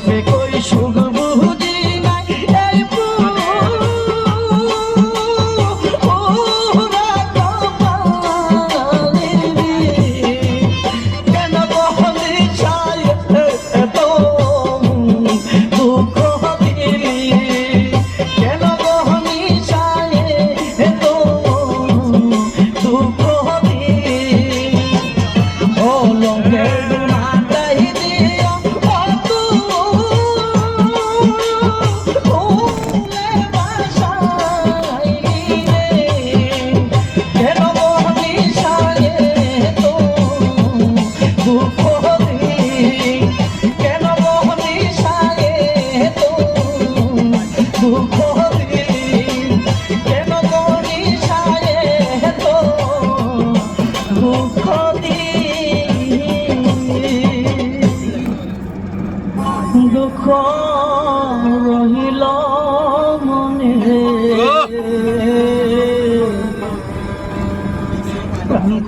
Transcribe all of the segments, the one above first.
দেখে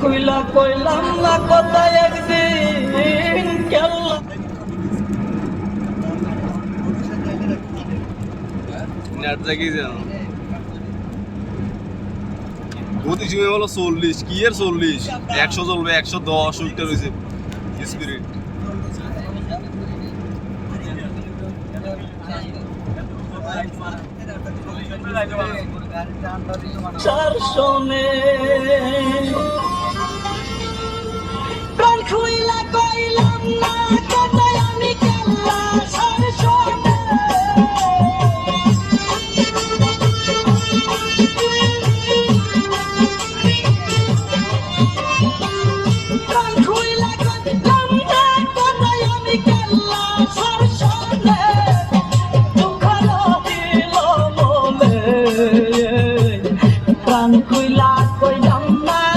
খুইলা কইলাম না কথা একদিন, কেল্লা। গতি সীমা হলো চল্লিশ, কি এর চল্লিশ? একশো চলবে, একশো দশ, ওইটা রয়েছে। স্পিরিট চার প্রাণ খুইলা কইলাম না। প্রাণ খুইলা কইলাম না কথায়